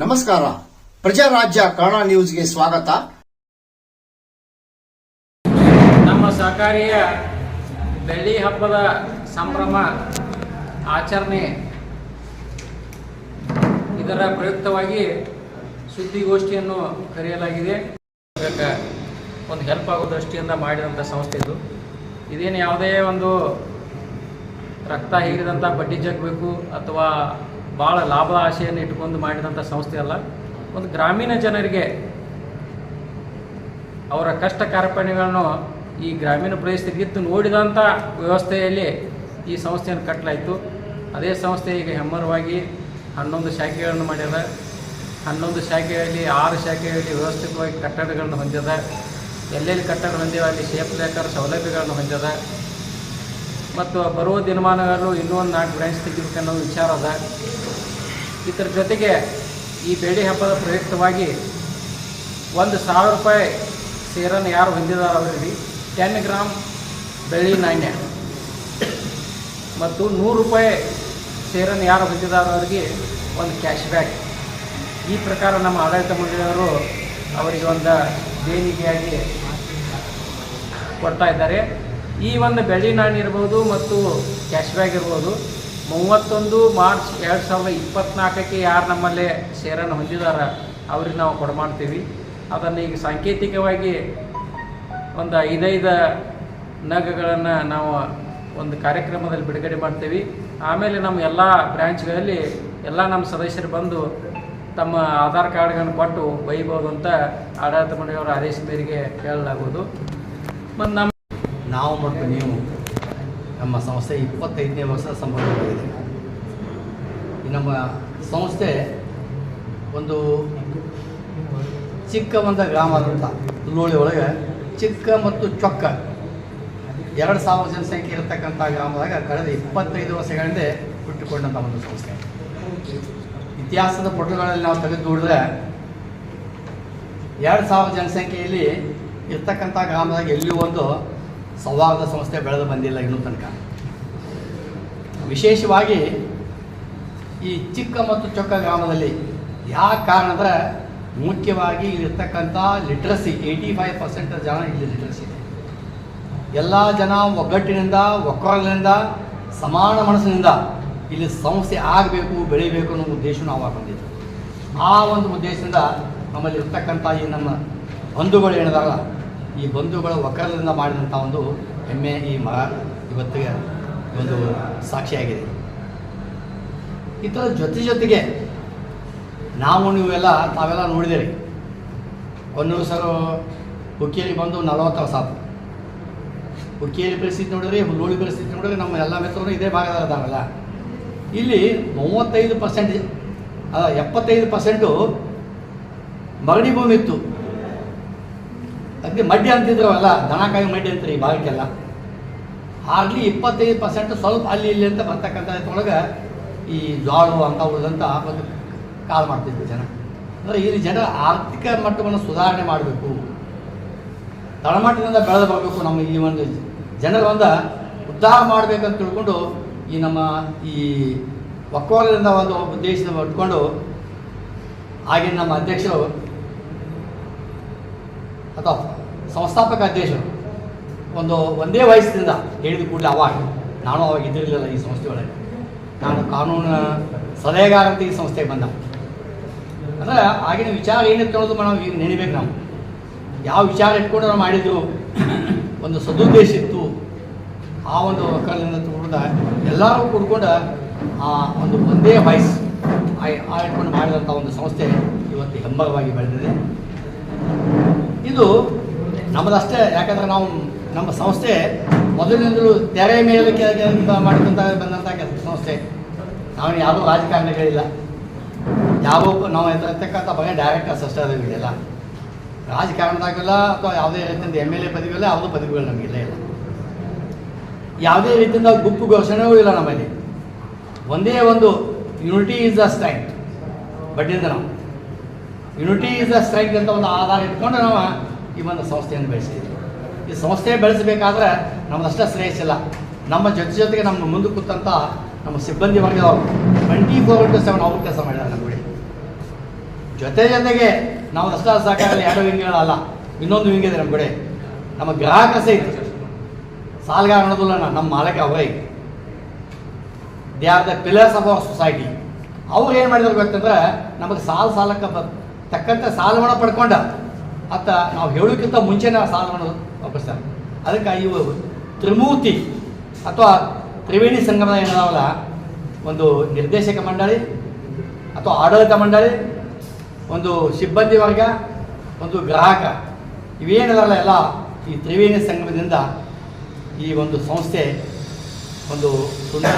ನಮಸ್ಕಾರ. ಪ್ರಜಾರಾಜ್ಯ ಕನ್ನಡ ನ್ಯೂಸ್ಗೆ ಸ್ವಾಗತ. ನಮ್ಮ ಸಹಕಾರಿಯ ಬೆಳ್ಳಿ ಹಬ್ಬದ ಸಂಭ್ರಮ ಆಚರಣೆ ಇದರ ಪ್ರಯುಕ್ತವಾಗಿ ಸುದ್ದಿಗೋಷ್ಠಿಯನ್ನು ಕರೆಯಲಾಗಿದೆ. ಒಂದು ಹೆಲ್ಪ್ ಆಗೋ ದೃಷ್ಟಿಯಿಂದ ಮಾಡಿದಂಥ ಸಂಸ್ಥೆ ಇದು. ಇದೇನು ಯಾವುದೇ ಒಂದು ರಕ್ತ ಹೀರಿದಂಥ ಬಡ್ಡಿ ಜಗ್ಬೇಕು ಅಥವಾ ಭಾಳ ಲಾಭ ಆಶೆಯನ್ನು ಇಟ್ಕೊಂಡು ಮಾಡಿದಂಥ ಸಂಸ್ಥೆ ಅಲ್ಲ. ಒಂದು ಗ್ರಾಮೀಣ ಜನರಿಗೆ ಅವರ ಕಷ್ಟ ಕಾರ್ಪಣ್ಯಗಳನ್ನು ಈ ಗ್ರಾಮೀಣ ಪ್ರದೇಶದಲ್ಲಿದ್ದು ನೋಡಿದಂಥ ವ್ಯವಸ್ಥೆಯಲ್ಲಿ ಈ ಸಂಸ್ಥೆಯನ್ನು ಕಟ್ಟಲಾಯಿತು ಅದೇ ಸಂಸ್ಥೆ ಈಗ ಹೆಮ್ಮರವಾಗಿ ಹನ್ನೊಂದು ಶಾಖೆಗಳನ್ನು ಮಾಡ್ಯದ. ಹನ್ನೊಂದು ಶಾಖೆಯಲ್ಲಿ, ಆರು ಶಾಖೆಯಲ್ಲಿ ವ್ಯವಸ್ಥಿತವಾಗಿ ಕಟ್ಟಡಗಳನ್ನು ಹೊಂದಿದ ಎಲ್ಲೆಲ್ಲಿ ಕಟ್ಟಡ ಹೊಂದಿವೆ ಅಲ್ಲಿ ಶೇಪ್ ಲೇಖರ ಸೌಲಭ್ಯಗಳನ್ನು ಹೊಂದಿದ. ಮತ್ತು ಬರುವ ದಿನಮಾನಗಳು ಇನ್ನೂ ಒಂದು ನಾಲ್ಕು ಬ್ರಾಂಚ್ ತೆಗಿಬೇಕನ್ನೋ ವಿಚಾರ ಅದ. ಇದರ ಜೊತೆಗೆ ಈ ಬೇಡಿ ಹಬ್ಬದ ಪ್ರಯುಕ್ತವಾಗಿ ಒಂದು ಸಾವಿರ ರೂಪಾಯಿ ಸೇರನ್ನು ಯಾರು ಹೊಂದಿದಾರೋ ಅವರಿಗೆ ಟೆನ್ ಗ್ರಾಮ್ ಬೆಳ್ಳಿ ನಾಣ್ಯ ಮತ್ತು ನೂರು ರೂಪಾಯಿ ಸೇರನ್ನು ಯಾರು ಹೊಂದಿದಾರೋ ಅವರಿಗೆ ಒಂದು ಕ್ಯಾಶ್ ಬ್ಯಾಕ್ ಈ ಪ್ರಕಾರ ನಮ್ಮ ಆಡಳಿತ ಮಂಡಳಿಯವರು ಅವರಿಗೆ ಒಂದು ದೇಣಿಗೆಯಾಗಿ ಕೊಡ್ತಾ ಇದ್ದಾರೆ. ಈ ಒಂದು ಬೆಳ್ಳಿ ನಾಣ್ಯ ಇರ್ಬೋದು ಮತ್ತು ಕ್ಯಾಶ್ ಬ್ಯಾಗ್ ಇರ್ಬೋದು. ಮೂವತ್ತೊಂದು ಮಾರ್ಚ್ ಎರಡು ಸಾವಿರದ ಇಪ್ಪತ್ತ್ನಾಲ್ಕಕ್ಕೆ ಯಾರು ನಮ್ಮಲ್ಲೇ ಶೇರನ್ನು ಹೊಂದಿದಾರ ಅವ್ರಿಗೆ ನಾವು ಕೊಡಮಾಡ್ತೀವಿ. ಅದನ್ನು ಈಗ ಸಾಂಕೇತಿಕವಾಗಿ ಒಂದು ಐದೈದು ನಗಗಳನ್ನು ನಾವು ಒಂದು ಕಾರ್ಯಕ್ರಮದಲ್ಲಿ ಬಿಡುಗಡೆ ಮಾಡ್ತೀವಿ. ಆಮೇಲೆ ನಮ್ಮ ಎಲ್ಲ ಬ್ರ್ಯಾಂಚ್ಗಳಲ್ಲಿ ಎಲ್ಲ ನಮ್ಮ ಸದಸ್ಯರು ಬಂದು ತಮ್ಮ ಆಧಾರ್ ಕಾರ್ಡ್ಗಳನ್ನು ಕೊಟ್ಟು ಬೈಬೋದು ಅಂತ ಆಡಳಿತ ಮಂಡಳಿಯವರ ಆದೇಶ ಮೇರೆಗೆ ಹೇಳಲಾಗುವುದು. ನಾವು ಮತ್ತು ನೀವು ನಮ್ಮ ಸಂಸ್ಥೆ ಇಪ್ಪತ್ತೈದನೇ ವರ್ಷ ಸಂಬಂಧವಾಗಿದೆ. ಈ ನಮ್ಮ ಸಂಸ್ಥೆ ಒಂದು ಚಿಕ್ಕ ಒಂದು ಗ್ರಾಮ ಅಂತ ಹುಲ್ಲೋಳಿ ಒಳಗೆ ಚಿಕ್ಕ ಮತ್ತು ಚೊಕ್ಕ ಎರಡು ಸಾವಿರ ಜನಸಂಖ್ಯೆ ಇರತಕ್ಕಂಥ ಗ್ರಾಮದಾಗ ಕಳೆದ ಇಪ್ಪತ್ತೈದು ವರ್ಷಗಳಿಂದ ಹುಟ್ಟಿಕೊಂಡಂಥ ಒಂದು ಸಂಸ್ಥೆ. ಇತಿಹಾಸದ ಪುಟಗಳಲ್ಲಿ ನಾವು ತೆಗೆದು ನೋಡಿದ್ರೆ ಎರಡು ಸಾವಿರ ಜನಸಂಖ್ಯೆಯಲ್ಲಿ ಇರ್ತಕ್ಕಂಥ ಗ್ರಾಮದಾಗ ಎಲ್ಲಿಯೂ ಒಂದು ಸೌಹಾರ್ದ ಸಂಸ್ಥೆ ಬೆಳೆದು ಬಂದಿಲ್ಲ ಇನ್ನೂ ತನಕ. ವಿಶೇಷವಾಗಿ ಈ ಚಿಕ್ಕ ಮತ್ತು ಚೊಕ್ಕ ಗ್ರಾಮದಲ್ಲಿ ಯಾಕೆ ಕಾರಣ ಅಂದರೆ ಮುಖ್ಯವಾಗಿ ಇಲ್ಲಿರ್ತಕ್ಕಂಥ ಲಿಟ್ರಸಿ ಏಯ್ಟಿ ಫೈವ್ ಪರ್ಸೆಂಟ್ ಜನ ಇಲ್ಲಿ ಲಿಟ್ರಸಿ ಇದೆ. ಎಲ್ಲ ಜನ ಒಗ್ಗಟ್ಟಿನಿಂದ, ಒಕ್ಕೊರಲಿನಿಂದ, ಸಮಾನ ಮನಸ್ಸಿನಿಂದ ಇಲ್ಲಿ ಸಂಸ್ಥೆ ಆಗಬೇಕು, ಬೆಳಿಬೇಕು ಅನ್ನೋ ಉದ್ದೇಶ ನಾವು ಹಾಕೊಂಡಿದ್ದು. ಆ ಒಂದು ಉದ್ದೇಶದಿಂದ ನಮ್ಮಲ್ಲಿ ಇರ್ತಕ್ಕಂಥ ಈ ನಮ್ಮ ಬಂಧುಗಳು ಏನಿದಾರಲ್ಲ ಈ ಬಂಧುಗಳ ಒಕ್ಕಲದಿಂದ ಮಾಡಿದಂಥ ಒಂದು ಹೆಮ್ಮೆ ಈ ಮರ ಇವತ್ತಿಗೆ ಒಂದು ಸಾಕ್ಷಿಯಾಗಿದೆ. ಇದರ ಜೊತೆ ಜೊತೆಗೆ ನಾವು ನೀವೆಲ್ಲ ತಾವೆಲ್ಲ ನೋಡಿದಿರಿ. ಒಂದು ಸರ್ ಹುಕ್ಕೇರಿ ಬಂದು ನಲವತ್ತು ವರ್ಷ ಆತು. ಹುಕ್ಕೇರಿ ಪರಿಸ್ಥಿತಿ ನೋಡಿದ್ರೆ, ಹುಲ್ಲೋಳಿ ಪರಿಸ್ಥಿತಿ ನೋಡಿದ್ರೆ ನಮ್ಮ ಎಲ್ಲ ಮಿತ್ರರು ಇದೇ ಭಾಗದಾಗ ಅದಾವಲ್ಲ ಇಲ್ಲಿ ಮೂವತ್ತೈದು ಪರ್ಸೆಂಟ್ ಎಪ್ಪತ್ತೈದು ಪರ್ಸೆಂಟು ಮರಡಿ ಭೂಮಿ ಇತ್ತು. ಅದಕ್ಕೆ ಮಡ್ಡಿ ಅಂತಿದ್ರವಲ್ಲ ದನಕಾಯಿ ಮಡ್ಡಿ ಅಂತಾರೆ ಈ ಭಾಗಕ್ಕೆಲ್ಲ. ಆಗಲಿ ಇಪ್ಪತ್ತೈದು ಪರ್ಸೆಂಟ್ ಸ್ವಲ್ಪ ಅಲ್ಲಿ ಇಲ್ಲಿ ಅಂತ ಬರ್ತಕ್ಕಂಥ ಒಳಗೆ ಈ ಜ್ವಾಳು ಅಂತ ಉಳಿದಂಥ ಒಂದು ಕಾಲ್ ಮಾಡ್ತಿದ್ರು ಜನ. ಅಂದರೆ ಇಲ್ಲಿ ಜನ ಆರ್ಥಿಕ ಮಟ್ಟವನ್ನು ಸುಧಾರಣೆ ಮಾಡಬೇಕು. ತಳಮಟ್ಟದಿಂದ ಬೆಳೆದು ಬರಬೇಕು ನಮ್ಮ ಈ ಒಂದು ಜನರ ಒಂದು ಉದ್ಧಾರ ಮಾಡಬೇಕಂತ ತಿಳ್ಕೊಂಡು ಈ ನಮ್ಮ ಈ ಒಕ್ಕೋಲದಿಂದ ಒಂದು ಉದ್ದೇಶದ ಇಟ್ಕೊಂಡು ಆಗಿನ ನಮ್ಮ ಅಧ್ಯಕ್ಷರು ಅಥವಾ ಸಂಸ್ಥಾಪಕ ಅಧ್ಯಕ್ಷರು ಒಂದು ಒಂದೇ ವಯಸ್ಸಿನಿಂದ ಹೇಳಿದ ಕೂಡಲೇ ಅವಾಗ ನಾನು ಅವಾಗ ಇದ್ದಿರಲಿಲ್ಲ ಈ ಸಂಸ್ಥೆ ಒಳಗೆ. ನಾನು ಕಾನೂನು ಸಲಹೆಗಾರ ಅಂತ ಈ ಸಂಸ್ಥೆಗೆ ಬಂದ. ಅಂದರೆ ಆಗಿನ ವಿಚಾರ ಏನಿತ್ತು ಅನ್ನೋದು ನಾವು ಈಗ ನೆನಿಬೇಕು ನಾವು. ಯಾವ ವಿಚಾರ ಇಟ್ಕೊಂಡು ನಾವು ಮಾಡಿದ್ರು, ಒಂದು ಸದುದ್ದೇಶ ಇತ್ತು, ಆ ಒಂದು ಒಕ್ಕಲಿಂದ ತಗೊಂಡ ಎಲ್ಲರೂ ಕೂಡ್ಕೊಂಡು ಆ ಒಂದು ಒಂದೇ ವಾಯ್ಸ್ ಆ ಇಟ್ಕೊಂಡು ಮಾಡಿದಂಥ ಒಂದು ಸಂಸ್ಥೆ ಇವತ್ತು ಹೆಮ್ಮರವಾಗಿ ಬೆಳೆದಿದೆ. ಇದು ನಮ್ಮದಷ್ಟೇ. ಯಾಕಂದ್ರೆ ನಾವು ನಮ್ಮ ಸಂಸ್ಥೆ ಮೊದಲಿನಿಂದಲೂ ತೆರೆ ಮೇಲೆ ಮಾಡ್ಕೊಂತ ಬಂದಂತ ಕೆಲಸ ಸಂಸ್ಥೆ. ನಾವು ಯಾವ ರಾಜಕಾರಣಿಗಳಿಲ್ಲ. ಯಾವ ನಾವು ಇರ್ತಕ್ಕಂಥ ಬಗ್ಗೆ ಡೈರೆಕ್ಟರ್ಸ್ ಅಷ್ಟೇ ಇಲ್ಲ ರಾಜಕಾರಣದಾಗಿಲ್ಲ ಅಥವಾ ಯಾವುದೇ ರೀತಿಯಿಂದ ಎಂ ಎಲ್ ಎ ಪದವಿಲ್ಲ ಯಾವುದೂ ಪದವಿಗಳು ನಮಗಿಲ್ಲ ಇಲ್ಲ ಯಾವುದೇ ರೀತಿಯಿಂದ ಗುಂಪು ಘೋಷಣೆಯೂ ಇಲ್ಲ ನಮ್ಮಲ್ಲಿ. ಒಂದೇ ಒಂದು ಯುನಿಟಿ ಈಸ್ ದ ಸ್ಟ್ರೆಂತ್ ಬಡ್ಡಿಯಿಂದ ನಾವು. ಯುನಿಟಿ ಈಸ್ ದ ಸ್ಟ್ರೈಟ್ ಅಂತ ಒಂದು ಆಧಾರ ಇಟ್ಕೊಂಡು ನಾವು ಈ ಒಂದು ಸಂಸ್ಥೆಯನ್ನು ಬೆಳೆಸಿದ್ದೀವಿ ಈ ಸಂಸ್ಥೆ ಬೆಳೆಸಬೇಕಾದ್ರೆ ನಮ್ಮದಷ್ಟೇ ಶ್ರೇಯಸ್ಸಿಲ್ಲ ನಮ್ಮ ಜೊತೆ ಜೊತೆಗೆ ನಮ್ಮ ಮುಂದೆ ಕೂತಂಥ ನಮ್ಮ ಸಿಬ್ಬಂದಿ ವರ್ಗದವರು ಟ್ವೆಂಟಿ ಫೋರ್ ಇಂಟು ಸೆವೆನ್ ಅವರು ಕೆಲಸ ಮಾಡಿದ್ದಾರೆ ನಮ್ಮ ಜೊತೆ ಜೊತೆಗೆ ನಾವು ಅಷ್ಟ ಸಹಕಾರದಲ್ಲಿ ಎರಡು ವಿಂಗ್ಗಳಲ್ಲ ಇನ್ನೊಂದು ವಿಂಗ್ ಇದೆ ನಮ್ಮ ಕಡೆ ನಮ್ಮ ಗ್ರಾಹಕ ಸಹಿತ. ಸಾಲಗಾರ ಅನ್ನೋದಿಲ್ಲ ನಮ್ಮ ಮಾಲಕ ಅವರೇ they are the pillars of our society ಅವ್ರು ಏನು ಮಾಡಿದ್ರು ಗೊತ್ತಂದ್ರೆ, ನಮಗೆ ಸಾಲ ಸಾಲಕ್ಕೆ ತಕ್ಕಂತೆ ಸಾಲವನ್ನು ಪಡ್ಕೊಂಡ ಅತ್ತ ನಾವು ಹೇಳೋಕ್ಕಿಂತ ಮುಂಚೆನೇ ಆ ಸಾಧನವನ್ನು ವಾಪಸ್ತಾರೆ ಅದಕ್ಕೆ ಇವು ತ್ರಿಮೂರ್ತಿ ಅಥವಾ ತ್ರಿವೇಣಿ ಸಂಗಮದ ಏನಾವಲ್ಲ ಒಂದು ನಿರ್ದೇಶಕ ಮಂಡಳಿ ಅಥವಾ ಆಡಳಿತ ಮಂಡಳಿ, ಒಂದು ಸಿಬ್ಬಂದಿ ವರ್ಗ, ಒಂದು ಗ್ರಾಹಕ, ಇವೇನಿದಾರಲ್ಲ ಎಲ್ಲ ಈ ತ್ರಿವೇಣಿ ಸಂಗಮದಿಂದ ಈ ಒಂದು ಸಂಸ್ಥೆ ಒಂದು ಸುಂದರ